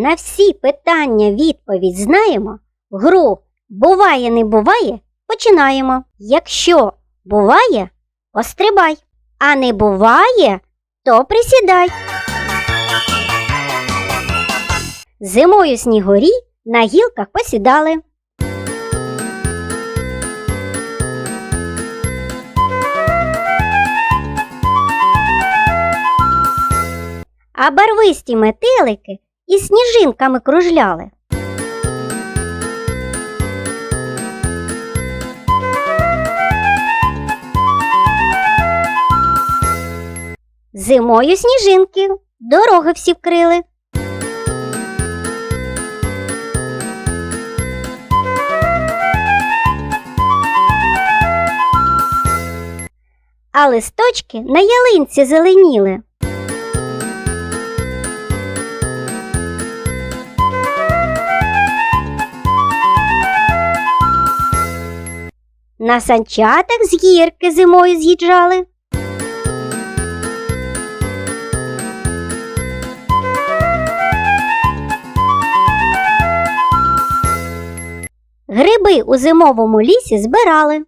На всі питання відповідь знаємо. Гру буває, не буває, починаємо. Якщо буває, пострибай, а не буває, то присідай. Зимою снігурі на гілках посідали. А барвисті метелики із сніжинками кружляли. Зимою сніжинки дороги всі вкрили. А листочки на ялинці зеленіли. На санчатах з гірки зимою з'їжджали. Гриби у зимовому лісі збирали.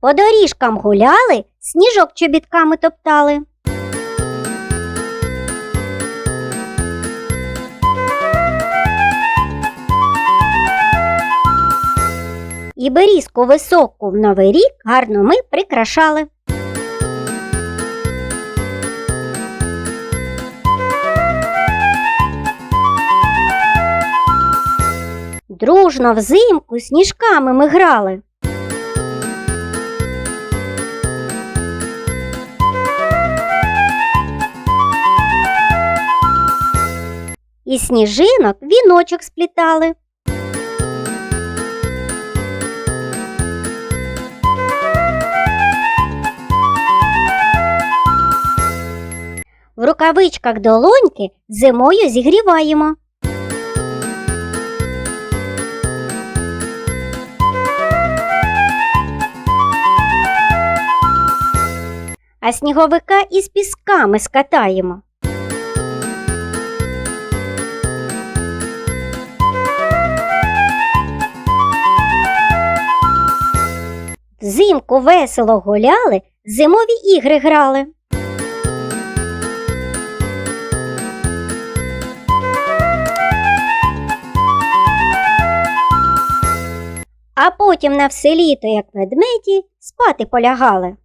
По доріжкам гуляли, сніжок чобітками топтали. І берізку високу в новий рік гарно ми прикрашали. Дружно взимку сніжками ми грали. І сніжинок віночок сплітали. Рукавичках долоньки зимою зігріваємо. А сніговика із пісками скатаємо. Взимку весело гуляли, зимові ігри грали. Потім на все літо, як ведмеді, спати полягали.